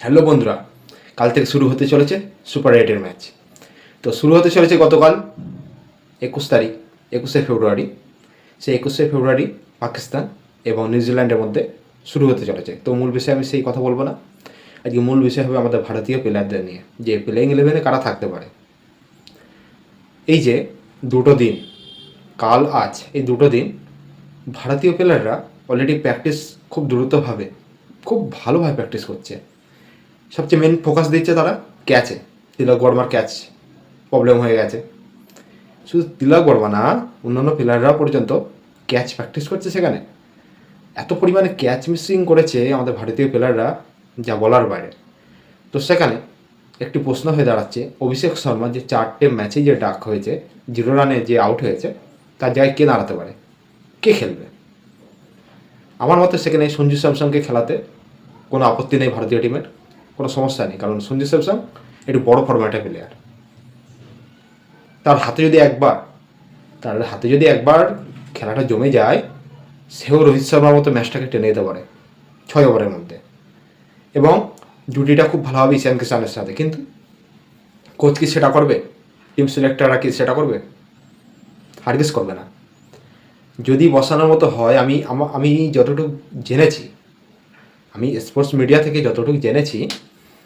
Hello বন্ধুরা, কাল থেকে শুরু হতে চলেছে সুপার এইটের ম্যাচ তো শুরু হতে চলেছে গতকাল একুশ তারিখ, একুশে ফেব্রুয়ারি। সেই একুশে ফেব্রুয়ারি পাকিস্তান এবং নিউজিল্যান্ডের মধ্যে শুরু হতে চলেছে। তো মূল বিষয়ে আমি সেই কথা বলব না। আজকে মূল বিষয় হবে আমাদের ভারতীয় প্লেয়ারদের নিয়ে, যে প্লেয়িং ইলেভেনে কারা থাকতে পারে। এই যে দুটো দিন, কাল, আজ, এই দুটো দিন ভারতীয় প্লেয়াররা অলরেডি প্র্যাকটিস খুব দ্রুতভাবে, খুব ভালোভাবে প্র্যাকটিস করছে। সবচেয়ে মেন ফোকাস দিচ্ছে তারা ক্যাচে তিলক বর্মার ক্যাচ প্রবলেম হয়ে গেছে। শুধু তিলক বর্মা না, অন্যান্য প্লেয়াররা পর্যন্ত ক্যাচ প্র্যাকটিস করছে সেখানে। এত পরিমাণে ক্যাচ মিসিং করেছে আমাদের ভারতীয় প্লেয়াররা যা বলার বাইরে। তো সেখানে একটি প্রশ্ন হয়ে দাঁড়াচ্ছে, অভিষেক শর্মা যে চারটে ম্যাচে যে ডাক হয়েছে জিরো রানে যে আউট হয়েছে তার জায়গায় কে দাঁড়াতে পারে? কে খেলবে? আমার মতে সেখানে সঞ্জু স্যামসংকে খেলাতে কোনো আপত্তি নেই ভারতীয় টিমের কোনো সমস্যা নেই। কারণ সঞ্জু স্যামসং একটু বড় ফরম্যাটের প্লেয়ার তার হাতে যদি একবার, তার হাতে যদি একবার খেলাটা জমে যায়, সেও রোহিত শর্মার মতো ম্যাচটাকে টেনে দিতে পারে, ছয় ওভারের মধ্যে। এবং জুটিটা খুব ভালো হবে ঈশান কিষানের সাথে। কিন্তু কোচ কি সেটা করবে? টিম সিলেক্টররা কি সেটা করবে? হারগিস করবে না। যদি বসানোর মতো হয়, আমি আমি যতটুকু জেনেছি, আমি স্পোর্টস মিডিয়া থেকে যতটুকু জেনেছি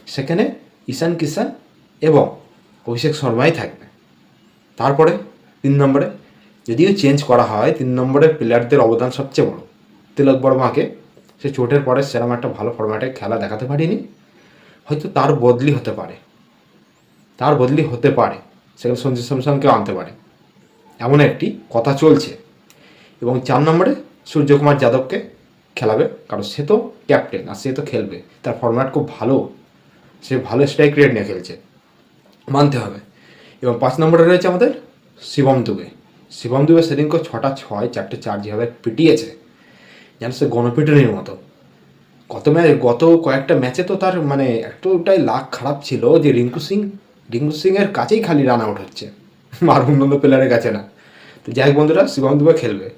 সেখানে ঈশান, কিষান এবং অভিষেক শর্মাই থাকবে। তারপরে তিন নম্বরে যদিও চেঞ্জ করা হয়, তিন নম্বরের প্লেয়ারদের অবদান সবচেয়ে বড়। তিলক বর্মাকে সে চোটের পরে সেরকম একটা ভালো ফরম্যাটে খেলা দেখাতে পারিনি। হয়তো তার বদলি হতে পারে। তার বদলি হতে পারে। সেখানে সঞ্জু স্যামসংকেও আনতে পারে। এমন একটি কথা চলছে। এবং চার নম্বরে সূর্যকুমার যাদবকে খেলাবে। কারণ সে তো ক্যাপ্টেন আর সে তো খেলবে। তার ফরম্যাট খুব ভালো। সে ভালো স্ট্রাইক রেট নিয়ে খেলছে। মানতে হবে। এবং পাঁচ নম্বরে রয়েছে আমাদের শিবম দুবে। শিবম দুবে সেদিনকে ছটা ছয়, চারটে চার যেভাবে পিটিয়েছে, যেন সে গণপিটনির মতো। গত ম্যাচ গত কয়েকটা ম্যাচে তো তার মানে এতটাই লাখ খারাপ ছিল যে রিঙ্কু সিং, রিঙ্কু সিংয়ের কাছেই খালি রান আউট হচ্ছে। আর অন্যান্য প্লেয়ারের কাছে না। তো যাই হোক বন্ধুরা, শিবম দুবে খেলবে।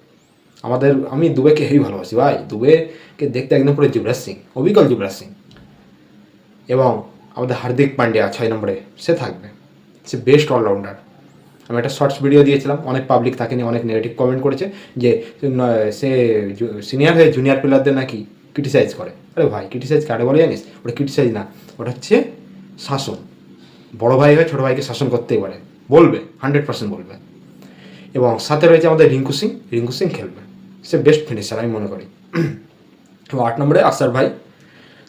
আমাদের, আমি দুবেকে হেভি ভালোবাসি ভাই। দুবেকে দেখতে একদম পুরো যুবরাজ সিং, অবিকল যুবরাজ সিং। এবং আমাদের হার্দিক পান্ডিয়া ছয় নম্বরে, সে থাকবে। সে বেস্ট অলরাউন্ডার আমি একটা শর্টস ভিডিও দিয়েছিলাম, অনেক পাবলিক তাকে নিয়ে অনেক নেগেটিভ কমেন্ট করেছে যে, সে সিনিয়র হয়ে জুনিয়র প্লেয়ারদের নাকি ক্রিটিসাইজ করে। আরে ভাই ক্রিটিসাইজ কারে বলে জানিস? ওটা ক্রিটিসাইজ না। ওটা হচ্ছে শাসন। বড় ভাই হয়ে ছোটো ভাইকে শাসন করতেই পারে। বলবে হান্ড্রেড পার্সেন্ট বলবে। এবং সাথে রয়েছে আমাদের রিঙ্কু সিং। রিঙ্কু সিং খেলবে। সে বেস্ট ফিনিশার আমি মনে করি। এবং আট নম্বরে আসার ভাই,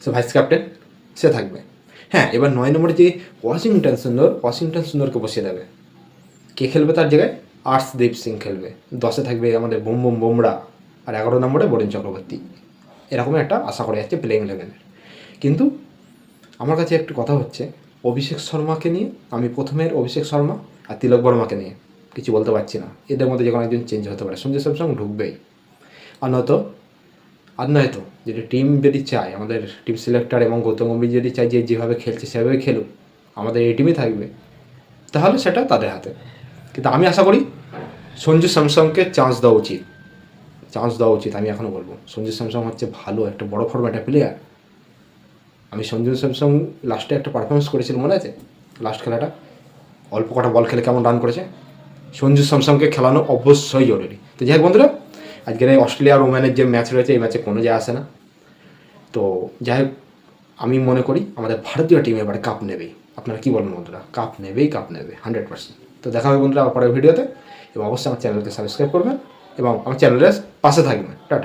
সে ভাইস ক্যাপ্টেন সে থাকবে। হ্যাঁ এবার নয় নম্বরে যে ওয়াশিংটন সুন্দর, ওয়াশিংটন সুন্দরকে বসিয়ে দেবে। কে খেলবে তার জায়গায়? আর্শদীপ সিং খেলবে। দশে থাকবে আমাদের বুম বুম বুমরা আর এগারো নম্বরে বরুণ চক্রবর্তী। এরকমই একটা আশা করা যাচ্ছে প্লেইং ইলেভেনের কিন্তু আমার কাছে একটু কথা হচ্ছে, অভিষেক শর্মাকে নিয়ে, আমি প্রথমের অভিষেক শর্মা আর তিলক বর্মাকে নিয়ে কিছু বলতে পারছি না। এদের মধ্যে যে কোনো একজন চেঞ্জ হতে পারে সঞ্জয় স্যামসং ঢুকবেই। আর নয়তো আর নয়তো যদি টিম যদি চায়, আমাদের টিম সিলেক্টর এবং গৌতম গম্ভীর যদি চায় যে যেভাবে খেলছে সেভাবে খেলুক, আমাদের এই টিমই থাকবে, তাহলে সেটা তাদের হাতে। কিন্তু আমি আশা করি সঞ্জু স্যামসংকে চান্স দেওয়া উচিত। চান্স দেওয়া উচিত, আমি এখনও বলব। সঞ্জু স্যামসং হচ্ছে ভালো, একটা বড় ফরম্যাটের প্লেয়ার আমি সঞ্জু স্যামসং লাস্টে একটা পারফরমেন্স করেছিল, মনে আছে? লাস্ট খেলাটা। অল্প কটা বল খেলে কেমন রান করেছে? সঞ্জু স্যামসংকে খেলানো অবশ্যই জরুরি। তো যাই হোক বন্ধুরা আজকের এই অস্ট্রেলিয়া আর ওম্যানের যে ম্যাচ রয়েছে, এই ম্যাচে কোনো যায় আসে না। তো যাই হোক, আমি মনে করি আমাদের ভারতীয় টিম এবারে কাপ নেবেই। আপনারা কী বলেন বন্ধুরা? কাপ নেবেই কাপ নেবে হান্ড্রেড পার্সেন্ট তো দেখা হবে বন্ধুরা পরের ভিডিওতে এবং অবশ্যই আমার চ্যানেলকে সাবস্ক্রাইব করবেন এবং আমার চ্যানেলের পাশে থাকবেন। টাটা।